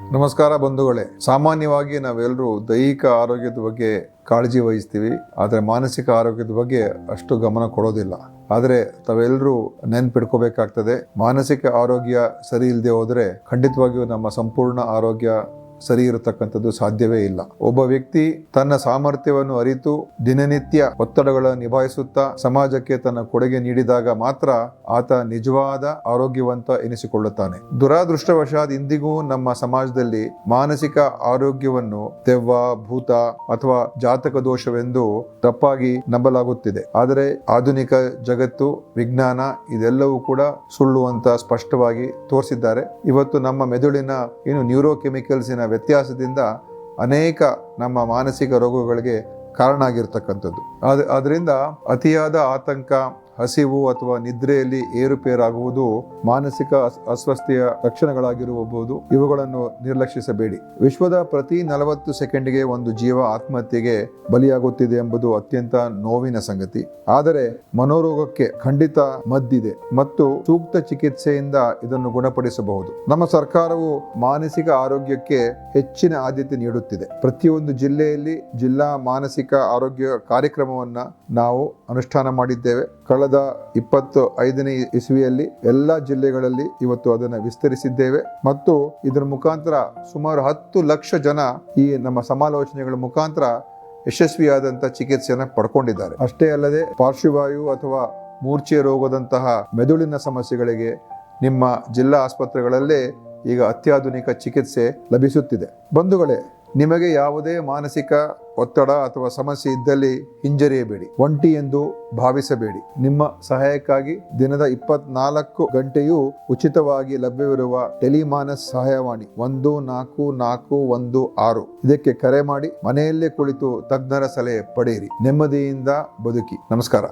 ನಮಸ್ಕಾರ ಬಂಧುಗಳೇ. ಸಾಮಾನ್ಯವಾಗಿ ನಾವೆಲ್ಲರೂ ದೈಹಿಕ ಆರೋಗ್ಯದ ಬಗ್ಗೆ ಕಾಳಜಿ ವಹಿಸ್ತೀವಿ. ಆದರೆ ಮಾನಸಿಕ ಆರೋಗ್ಯದ ಬಗ್ಗೆ ಅಷ್ಟು ಗಮನ ಕೊಡೋದಿಲ್ಲ. ಆದರೆ ತಾವೆಲ್ಲರೂ ನೆನ್ಪಿಡ್ಕೋಬೇಕಾಗ್ತದೆ ಮಾನಸಿಕ ಆರೋಗ್ಯ ಸರಿ ಇಲ್ಲದೆ ಹೋದರೆ ಖಂಡಿತವಾಗಿಯೂ ನಮ್ಮ ಸಂಪೂರ್ಣ ಆರೋಗ್ಯ ಸರಿ ಇರತಕ್ಕಂಥದ್ದು ಸಾಧ್ಯವೇ ಇಲ್ಲ. ಒಬ್ಬ ವ್ಯಕ್ತಿ ತನ್ನ ಸಾಮರ್ಥ್ಯವನ್ನು ಅರಿತು ದಿನನಿತ್ಯ ಒತ್ತಡಗಳನ್ನು ನಿಭಾಯಿಸುತ್ತಾ ಸಮಾಜಕ್ಕೆ ತನ್ನ ಕೊಡುಗೆ ನೀಡಿದಾಗ ಮಾತ್ರ ಆತ ನಿಜವಾದ ಆರೋಗ್ಯವಂತ ಎನಿಸಿಕೊಳ್ಳುತ್ತಾನೆ. ದುರಾದೃಷ್ಟವಶಾತ್ ಇಂದಿಗೂ ನಮ್ಮ ಸಮಾಜದಲ್ಲಿ ಮಾನಸಿಕ ಆರೋಗ್ಯವನ್ನು ದೆವ್ವ ಭೂತ ಅಥವಾ ಜಾತಕ ದೋಷವೆಂದು ತಪ್ಪಾಗಿ ನಂಬಲಾಗುತ್ತಿದೆ. ಆದರೆ ಆಧುನಿಕ ಜಗತ್ತು, ವಿಜ್ಞಾನ ಇದೆಲ್ಲವೂ ಕೂಡ ಸುಳ್ಳು ಅಂತ ಸ್ಪಷ್ಟವಾಗಿ ತೋರಿಸಿದ್ದಾರೆ. ಇವತ್ತು ನಮ್ಮ ಮೆದುಳಿನ ಏನು ನ್ಯೂರೋಕೆಮಿಕಲ್ಸಿನ ವ್ಯತ್ಯಾಸದಿಂದ ಅನೇಕ ನಮ್ಮ ಮಾನಸಿಕ ರೋಗಗಳಿಗೆ ಕಾರಣ ಆಗಿರ್ತಕ್ಕಂಥದ್ದು ಆದ ಅದರಿಂದ ಅತಿಯಾದ ಆತಂಕ ಹಸಿವು ಅಥವಾ ನಿದ್ರೆಯಲ್ಲಿ ಏರುಪೇರಾಗುವುದು ಮಾನಸಿಕ ಅಸ್ವಸ್ಥೆಯ ಲಕ್ಷಣಗಳಾಗಿರಬಹುದು ಇವುಗಳನ್ನು ನಿರ್ಲಕ್ಷಿಸಬೇಡಿ. ವಿಶ್ವದ ಪ್ರತಿ ನಲವತ್ತು ಸೆಕೆಂಡ್ಗೆ ಒಂದು ಜೀವ ಆತ್ಮಹತ್ಯೆಗೆ ಬಲಿಯಾಗುತ್ತಿದೆ ಎಂಬುದು ಅತ್ಯಂತ ನೋವಿನ ಸಂಗತಿ. ಆದರೆ ಮನೋರೋಗಕ್ಕೆ ಖಂಡಿತ ಮದ್ದಿದೆ ಮತ್ತು ಸೂಕ್ತ ಚಿಕಿತ್ಸೆಯಿಂದ ಇದನ್ನು ಗುಣಪಡಿಸಬಹುದು. ನಮ್ಮ ಸರ್ಕಾರವು ಮಾನಸಿಕ ಆರೋಗ್ಯಕ್ಕೆ ಹೆಚ್ಚಿನ ಆದ್ಯತೆ ನೀಡುತ್ತಿದೆ. ಪ್ರತಿಯೊಂದು ಜಿಲ್ಲೆಯಲ್ಲಿ ಜಿಲ್ಲಾ ಮಾನಸಿಕ ಆರೋಗ್ಯ ಕಾರ್ಯಕ್ರಮವನ್ನ ನಾವು ಅನುಷ್ಠಾನ ಮಾಡಿದ್ದೇವೆ. ಕಳೆದ ಇಪ್ಪತ್ತು ಐದನೇ ಇಸವಿಯಲ್ಲಿ ಎಲ್ಲ ಜಿಲ್ಲೆಗಳಲ್ಲಿ ಇವತ್ತು ಅದನ್ನು ವಿಸ್ತರಿಸಿದ್ದೇವೆ. ಮತ್ತು ಇದರ ಮುಖಾಂತರ ಸುಮಾರು ಹತ್ತು ಲಕ್ಷ ಜನ ಈ ನಮ್ಮ ಸಮಾಲೋಚನೆಗಳ ಮುಖಾಂತರ ಯಶಸ್ವಿಯಾದಂಥ ಚಿಕಿತ್ಸೆಯನ್ನು ಪಡ್ಕೊಂಡಿದ್ದಾರೆ. ಅಷ್ಟೇ ಅಲ್ಲದೆ ಪಾರ್ಶ್ವವಾಯು ಅಥವಾ ಮೂರ್ಛೆ ರೋಗದಂತಹ ಮೆದುಳಿನ ಸಮಸ್ಯೆಗಳಿಗೆ ನಿಮ್ಮ ಜಿಲ್ಲಾ ಆಸ್ಪತ್ರೆಗಳಲ್ಲೇ ಈಗ ಅತ್ಯಾಧುನಿಕ ಚಿಕಿತ್ಸೆ ಲಭಿಸುತ್ತಿದೆ. ಬಂಧುಗಳೇ ನಿಮಗೆ ಯಾವುದೇ ಮಾನಸಿಕ ಒತ್ತಡ ಅಥವಾ ಸಮಸ್ಯೆ ಇದ್ದಲ್ಲಿ ಹಿಂಜರಿಯಬೇಡಿ. ಒಂಟಿ ಎಂದು ಭಾವಿಸಬೇಡಿ. ನಿಮ್ಮ ಸಹಾಯಕ್ಕಾಗಿ ದಿನದ ಇಪ್ಪತ್ನಾಲ್ಕು ಗಂಟೆಯೂ ಉಚಿತವಾಗಿ ಲಭ್ಯವಿರುವ ಟೆಲಿಮಾನಸ್ ಸಹಾಯವಾಣಿ ಒಂದು ನಾಲ್ಕು ನಾಲ್ಕು ಒಂದು ಆರು. ಇದಕ್ಕೆ ಕರೆ ಮಾಡಿ ಮನೆಯಲ್ಲೇ ಕುಳಿತು ತಜ್ಞರ ಸಲಹೆ ಪಡೆಯಿರಿ. ನೆಮ್ಮದಿಯಿಂದ ಬದುಕಿ. ನಮಸ್ಕಾರ.